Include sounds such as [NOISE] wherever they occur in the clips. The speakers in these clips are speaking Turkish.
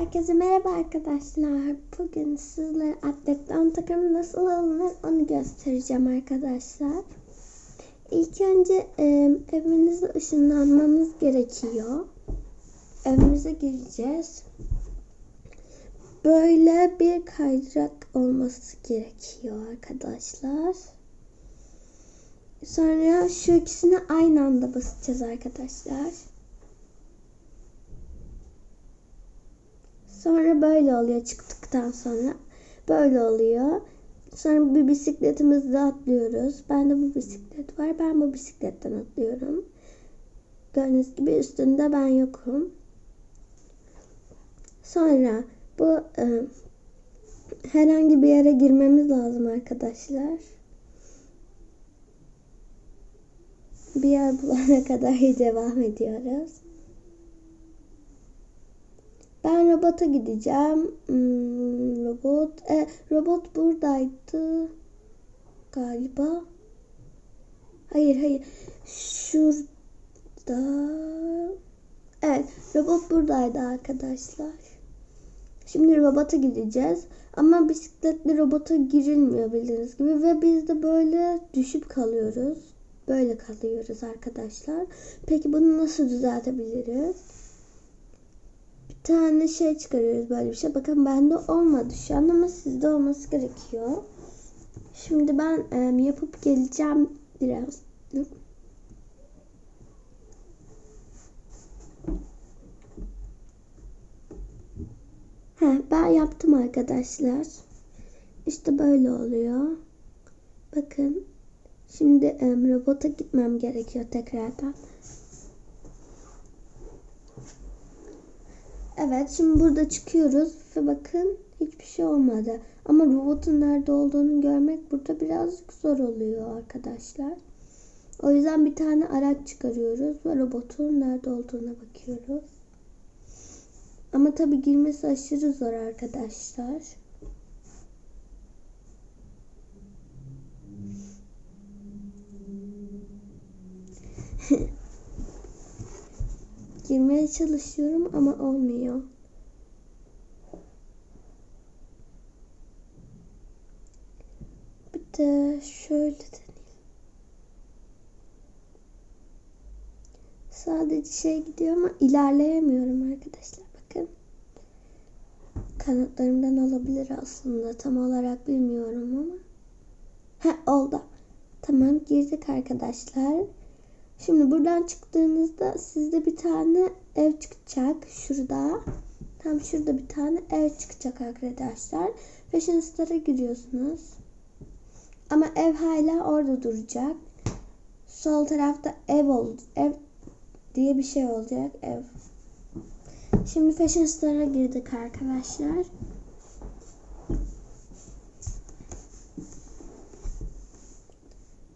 Herkese merhaba arkadaşlar. Bugün sizlere atletten takımı nasıl alınır onu göstereceğim arkadaşlar. İlk önce e, evinize ışınlanmanız gerekiyor. Evimize gireceğiz. Böyle bir kaydırak olması gerekiyor arkadaşlar. Sonra şu ikisini aynı anda basacağız arkadaşlar. Sonra böyle oluyor çıktıktan sonra. Böyle oluyor. Sonra bir bisikletimizde atlıyoruz. Ben de bu bisiklet var. Ben bu bisikletten atlıyorum. Gördüğünüz gibi üstünde ben yokum. Sonra bu e, herhangi bir yere girmemiz lazım arkadaşlar. Bir yer bulana [LAUGHS] kadar devam ediyoruz. Ben robota gideceğim. Hmm, robot. E, robot buradaydı. Galiba. Hayır hayır. Şurada. Evet. Robot buradaydı arkadaşlar. Şimdi robota gideceğiz. Ama bisikletli robota girilmiyor bildiğiniz gibi. Ve biz de böyle düşüp kalıyoruz. Böyle kalıyoruz arkadaşlar. Peki bunu nasıl düzeltebiliriz? Tane şey çıkarıyoruz böyle bir şey. Bakın bende olmadı şu an ama sizde olması gerekiyor. Şimdi ben e, yapıp geleceğim biraz. He, ben yaptım arkadaşlar. İşte böyle oluyor. Bakın. Şimdi e, robota gitmem gerekiyor tekrardan. Evet şimdi burada çıkıyoruz ve bakın hiçbir şey olmadı. Ama robotun nerede olduğunu görmek burada birazcık zor oluyor arkadaşlar. O yüzden bir tane araç çıkarıyoruz ve robotun nerede olduğuna bakıyoruz. Ama tabi girmesi aşırı zor arkadaşlar. [LAUGHS] girmeye çalışıyorum ama olmuyor. Bir de şöyle deneyim. Sadece şey gidiyor ama ilerleyemiyorum arkadaşlar. Bakın. Kanatlarımdan olabilir aslında. Tam olarak bilmiyorum ama. He oldu. Tamam girdik arkadaşlar. Şimdi buradan çıktığınızda sizde bir tane ev çıkacak. Şurada. Tam şurada bir tane ev çıkacak arkadaşlar. Fashion Star'a giriyorsunuz. Ama ev hala orada duracak. Sol tarafta ev ol ev diye bir şey olacak. Ev. Şimdi Fashion Star'a girdik arkadaşlar.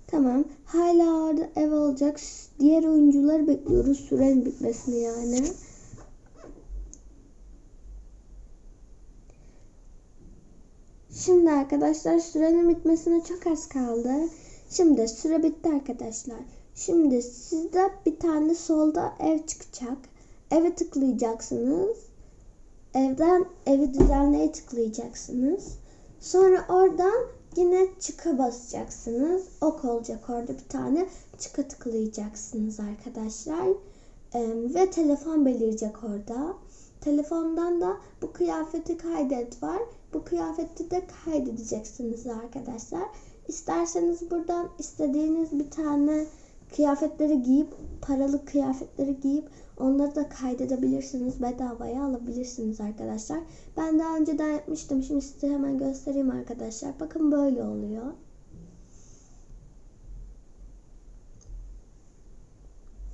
Tamam. Hala ev olacak. Diğer oyuncuları bekliyoruz. Sürenin bitmesini yani. Şimdi arkadaşlar sürenin bitmesine çok az kaldı. Şimdi süre bitti arkadaşlar. Şimdi sizde bir tane solda ev çıkacak. Eve tıklayacaksınız. Evden evi düzenleye tıklayacaksınız. Sonra oradan Yine çıka basacaksınız. Ok olacak orada bir tane. Çıka tıklayacaksınız arkadaşlar. Ee, ve telefon belirecek orada. Telefondan da bu kıyafeti kaydet var. Bu kıyafeti de kaydedeceksiniz arkadaşlar. İsterseniz buradan istediğiniz bir tane kıyafetleri giyip paralı kıyafetleri giyip onları da kaydedebilirsiniz. Bedavaya alabilirsiniz arkadaşlar. Ben daha önceden yapmıştım. Şimdi size hemen göstereyim arkadaşlar. Bakın böyle oluyor.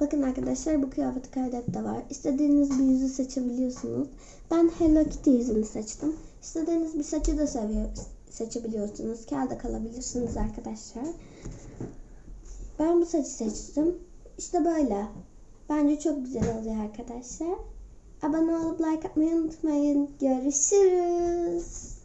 Bakın arkadaşlar bu kıyafeti kaydet de var. İstediğiniz bir yüzü seçebiliyorsunuz. Ben Hello Kitty yüzünü seçtim. İstediğiniz bir saçı da seçebiliyorsunuz. Kağıda kalabilirsiniz arkadaşlar. Ben bu saçı seçtim. İşte böyle. Bence çok güzel oluyor arkadaşlar. Abone olup like atmayı unutmayın. Görüşürüz.